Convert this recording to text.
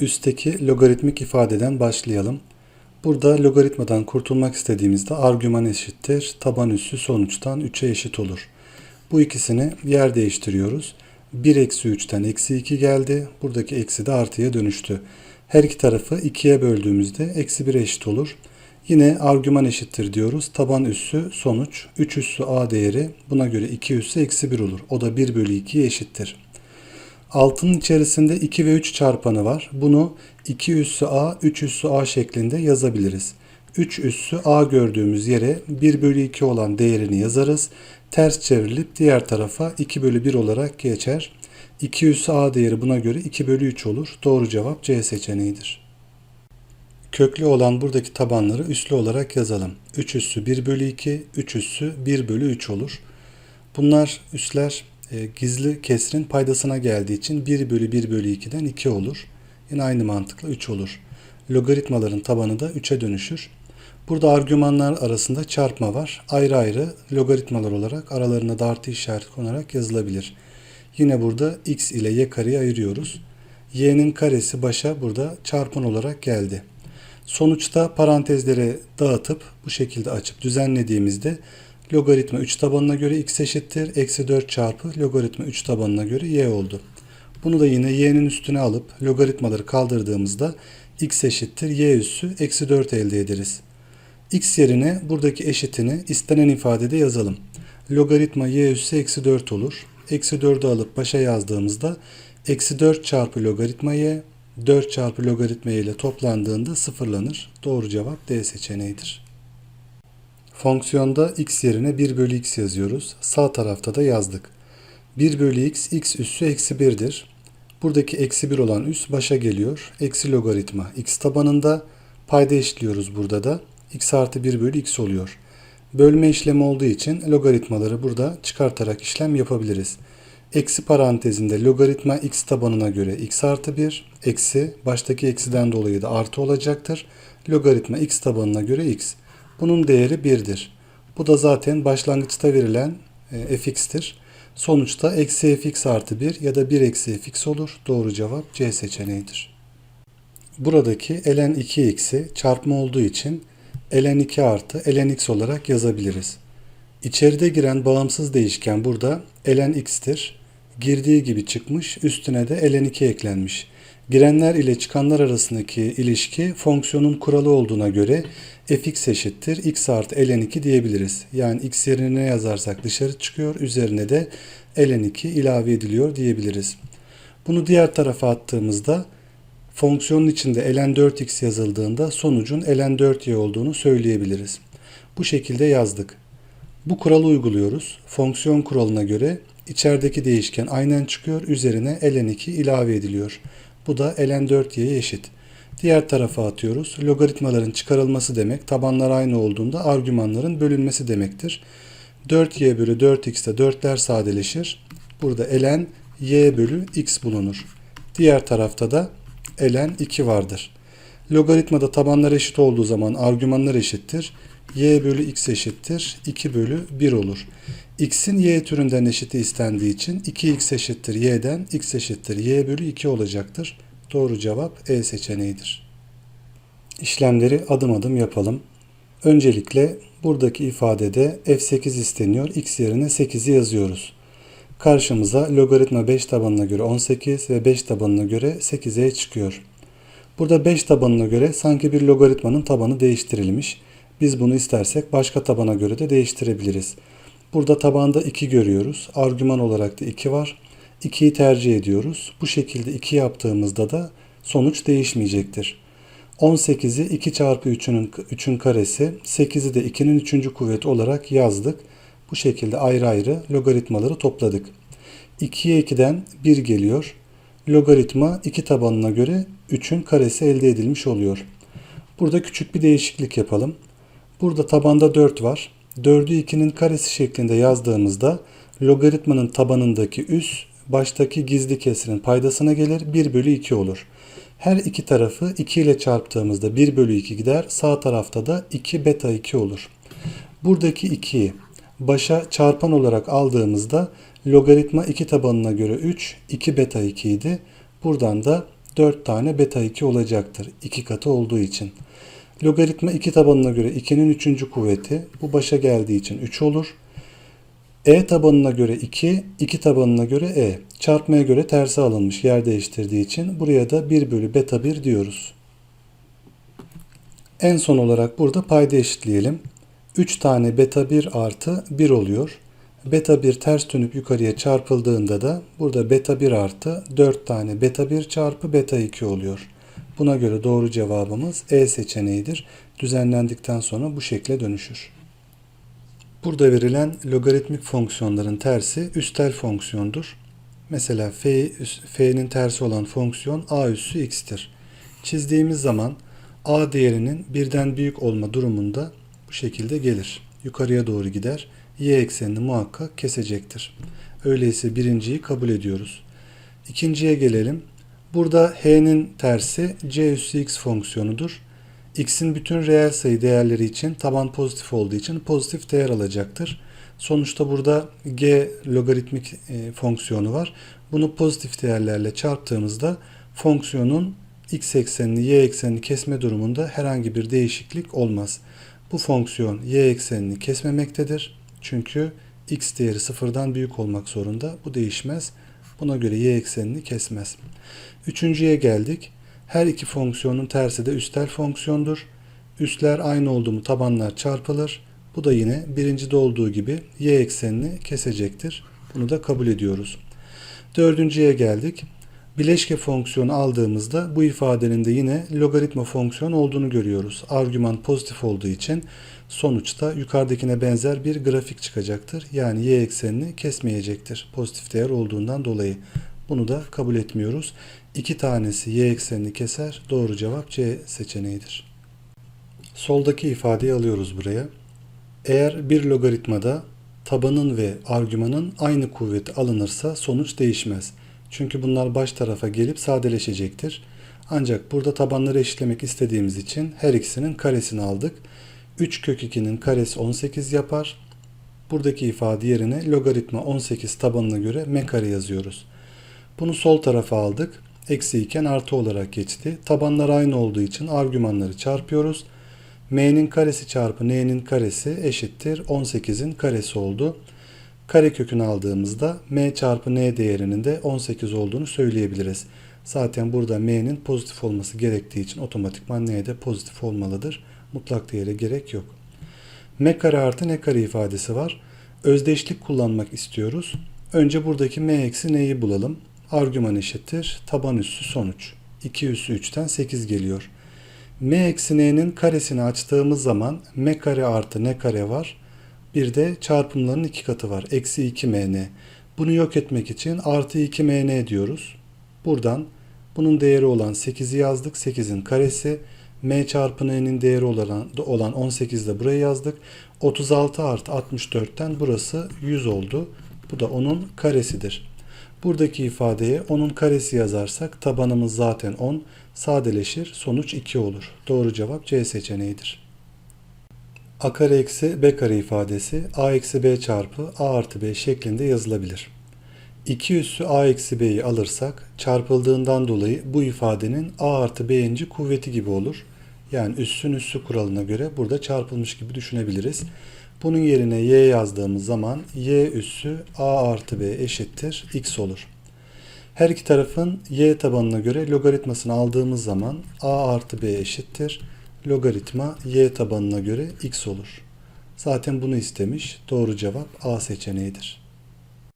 Üstteki logaritmik ifadeden başlayalım. Burada logaritmadan kurtulmak istediğimizde argüman eşittir. Taban üssü sonuçtan 3'e eşit olur. Bu ikisini yer değiştiriyoruz. 1 eksi 3'ten eksi 2 geldi. Buradaki eksi de artıya dönüştü. Her iki tarafı 2'ye böldüğümüzde eksi 1'e eşit olur. Yine argüman eşittir diyoruz. Taban üssü sonuç 3 üssü a değeri buna göre 2 üssü eksi 1 olur. O da 1 bölü 2'ye eşittir. Altının içerisinde 2 ve 3 çarpanı var. Bunu 2 üssü a, 3 üssü a şeklinde yazabiliriz. 3 üssü a gördüğümüz yere 1 bölü 2 olan değerini yazarız. Ters çevrilip diğer tarafa 2 bölü 1 olarak geçer. 2 üssü a değeri buna göre 2 bölü 3 olur. Doğru cevap C seçeneğidir. Köklü olan buradaki tabanları üslü olarak yazalım. 3 üssü 1 bölü 2, 3 üssü 1 bölü 3 olur. Bunlar üsler e, gizli kesrin paydasına geldiği için 1 bölü 1 bölü 2'den 2 olur. Yine aynı mantıkla 3 olur. Logaritmaların tabanı da 3'e dönüşür. Burada argümanlar arasında çarpma var. Ayrı ayrı logaritmalar olarak aralarına da artı işareti konarak yazılabilir. Yine burada x ile y kareyi ayırıyoruz. y'nin karesi başa burada çarpan olarak geldi. Sonuçta parantezleri dağıtıp bu şekilde açıp düzenlediğimizde logaritma 3 tabanına göre x eşittir. Eksi 4 çarpı logaritma 3 tabanına göre y oldu. Bunu da yine y'nin üstüne alıp logaritmaları kaldırdığımızda x eşittir y üssü eksi 4 elde ederiz. x yerine buradaki eşitini istenen ifadede yazalım. Logaritma y üssü eksi 4 olur. Eksi 4'ü alıp başa yazdığımızda eksi 4 çarpı logaritma y 4 çarpı logaritma y ile toplandığında sıfırlanır. Doğru cevap D seçeneğidir. Fonksiyonda x yerine 1 bölü x yazıyoruz. Sağ tarafta da yazdık. 1 bölü x, x üssü eksi 1'dir. Buradaki eksi 1 olan üs başa geliyor. Eksi logaritma x tabanında payda eşitliyoruz burada da. x artı 1 bölü x oluyor. Bölme işlemi olduğu için logaritmaları burada çıkartarak işlem yapabiliriz. Eksi parantezinde logaritma x tabanına göre x artı 1 eksi baştaki eksiden dolayı da artı olacaktır. Logaritma x tabanına göre x. Bunun değeri 1'dir. Bu da zaten başlangıçta verilen e, fx'tir. Sonuçta eksi fx artı 1 ya da 1 eksi fx olur. Doğru cevap C seçeneğidir. Buradaki ln 2x'i çarpma olduğu için ln 2 artı ln x olarak yazabiliriz. İçeride giren bağımsız değişken burada ln x'tir. Girdiği gibi çıkmış, üstüne de ln 2 eklenmiş. Girenler ile çıkanlar arasındaki ilişki fonksiyonun kuralı olduğuna göre fx eşittir x artı ln 2 diyebiliriz. Yani x yerine ne yazarsak dışarı çıkıyor, üzerine de ln 2 ilave ediliyor diyebiliriz. Bunu diğer tarafa attığımızda fonksiyonun içinde ln 4x yazıldığında sonucun ln 4y olduğunu söyleyebiliriz. Bu şekilde yazdık. Bu kuralı uyguluyoruz. Fonksiyon kuralına göre içerideki değişken aynen çıkıyor, üzerine ln 2 ilave ediliyor. Bu da ln 4y'ye eşit. Diğer tarafa atıyoruz. Logaritmaların çıkarılması demek tabanlar aynı olduğunda argümanların bölünmesi demektir. 4y bölü 4x'te 4'ler sadeleşir. Burada ln y bölü x bulunur. Diğer tarafta da ln 2 vardır. Logaritmada tabanlar eşit olduğu zaman argümanlar eşittir. Y bölü x eşittir 2 bölü 1 olur. x'in y türünden eşiti istendiği için 2x eşittir y'den x eşittir y bölü 2 olacaktır. Doğru cevap E seçeneğidir. İşlemleri adım adım yapalım. Öncelikle buradaki ifadede f8 isteniyor. x yerine 8'i yazıyoruz. Karşımıza logaritma 5 tabanına göre 18 ve 5 tabanına göre 8'e çıkıyor. Burada 5 tabanına göre sanki bir logaritmanın tabanı değiştirilmiş. Biz bunu istersek başka tabana göre de değiştirebiliriz. Burada tabanda 2 görüyoruz. Argüman olarak da 2 var. 2'yi tercih ediyoruz. Bu şekilde 2 yaptığımızda da sonuç değişmeyecektir. 18'i 2 çarpı 3'ün 3'ün karesi, 8'i de 2'nin 3. kuvveti olarak yazdık. Bu şekilde ayrı ayrı logaritmaları topladık. 2'ye 2'den 1 geliyor. Logaritma 2 tabanına göre 3'ün karesi elde edilmiş oluyor. Burada küçük bir değişiklik yapalım. Burada tabanda 4 var. 4'ü 2'nin karesi şeklinde yazdığımızda logaritmanın tabanındaki üs baştaki gizli kesirin paydasına gelir 1 bölü 2 olur. Her iki tarafı 2 ile çarptığımızda 1 bölü 2 gider. Sağ tarafta da 2 beta 2 olur. Buradaki 2'yi başa çarpan olarak aldığımızda logaritma 2 tabanına göre 3, 2 beta 2 idi. Buradan da 4 tane beta 2 olacaktır. 2 katı olduğu için. Logaritma 2 tabanına göre 2'nin 3. kuvveti bu başa geldiği için 3 olur. E tabanına göre 2, 2 tabanına göre E. Çarpmaya göre tersi alınmış yer değiştirdiği için buraya da 1 bölü beta 1 diyoruz. En son olarak burada payda eşitleyelim. 3 tane beta 1 artı 1 oluyor. Beta 1 ters dönüp yukarıya çarpıldığında da burada beta 1 artı 4 tane beta 1 çarpı beta 2 oluyor. Buna göre doğru cevabımız E seçeneğidir. Düzenlendikten sonra bu şekle dönüşür. Burada verilen logaritmik fonksiyonların tersi üstel fonksiyondur. Mesela f'nin tersi olan fonksiyon a üssü x'tir. Çizdiğimiz zaman a değerinin birden büyük olma durumunda bu şekilde gelir. Yukarıya doğru gider. Y eksenini muhakkak kesecektir. Öyleyse birinciyi kabul ediyoruz. İkinciye gelelim. Burada h'nin tersi c üssü x fonksiyonudur. x'in bütün reel sayı değerleri için taban pozitif olduğu için pozitif değer alacaktır. Sonuçta burada g logaritmik e, fonksiyonu var. Bunu pozitif değerlerle çarptığımızda fonksiyonun x eksenini y eksenini kesme durumunda herhangi bir değişiklik olmaz. Bu fonksiyon y eksenini kesmemektedir. Çünkü x değeri sıfırdan büyük olmak zorunda. Bu değişmez. Buna göre y eksenini kesmez. Üçüncüye geldik. Her iki fonksiyonun tersi de üstel fonksiyondur. Üstler aynı oldu mu tabanlar çarpılır. Bu da yine birincide olduğu gibi y eksenini kesecektir. Bunu da kabul ediyoruz. Dördüncüye geldik. Bileşke fonksiyonu aldığımızda bu ifadenin de yine logaritma fonksiyon olduğunu görüyoruz. Argüman pozitif olduğu için sonuçta yukarıdakine benzer bir grafik çıkacaktır. Yani y eksenini kesmeyecektir. Pozitif değer olduğundan dolayı. Bunu da kabul etmiyoruz. İki tanesi y eksenini keser. Doğru cevap C seçeneğidir. Soldaki ifadeyi alıyoruz buraya. Eğer bir logaritmada tabanın ve argümanın aynı kuvveti alınırsa sonuç değişmez. Çünkü bunlar baş tarafa gelip sadeleşecektir. Ancak burada tabanları eşitlemek istediğimiz için her ikisinin karesini aldık. 3 kök 2'nin karesi 18 yapar. Buradaki ifade yerine logaritma 18 tabanına göre m kare yazıyoruz. Bunu sol tarafa aldık. Eksi iken artı olarak geçti. Tabanlar aynı olduğu için argümanları çarpıyoruz. m'nin karesi çarpı n'nin karesi eşittir 18'in karesi oldu. Kare kökünü aldığımızda m çarpı n değerinin de 18 olduğunu söyleyebiliriz. Zaten burada m'nin pozitif olması gerektiği için otomatikman n de pozitif olmalıdır. Mutlak değere gerek yok. m kare artı n kare ifadesi var. Özdeşlik kullanmak istiyoruz. Önce buradaki m eksi n'yi bulalım. Argüman eşittir. Taban üssü sonuç. 2 üssü 3'ten 8 geliyor. m eksi n'nin karesini açtığımız zaman m kare artı n kare var. Bir de çarpımların iki katı var. Eksi 2 mn. Bunu yok etmek için artı 2 mn diyoruz. Buradan bunun değeri olan 8'i yazdık. 8'in karesi. M çarpı n'nin değeri olan, olan 18 de buraya yazdık. 36 artı 64'ten burası 100 oldu. Bu da onun karesidir. Buradaki ifadeye onun karesi yazarsak tabanımız zaten 10 sadeleşir sonuç 2 olur. Doğru cevap C seçeneğidir. A kare eksi B kare ifadesi A eksi B çarpı A artı B şeklinde yazılabilir. 2 üssü A eksi B'yi alırsak çarpıldığından dolayı bu ifadenin A artı B'inci kuvveti gibi olur. Yani üssün üssü kuralına göre burada çarpılmış gibi düşünebiliriz. Bunun yerine y yazdığımız zaman y üssü a artı b eşittir x olur. Her iki tarafın y tabanına göre logaritmasını aldığımız zaman a artı b eşittir. Logaritma y tabanına göre x olur. Zaten bunu istemiş. Doğru cevap A seçeneğidir.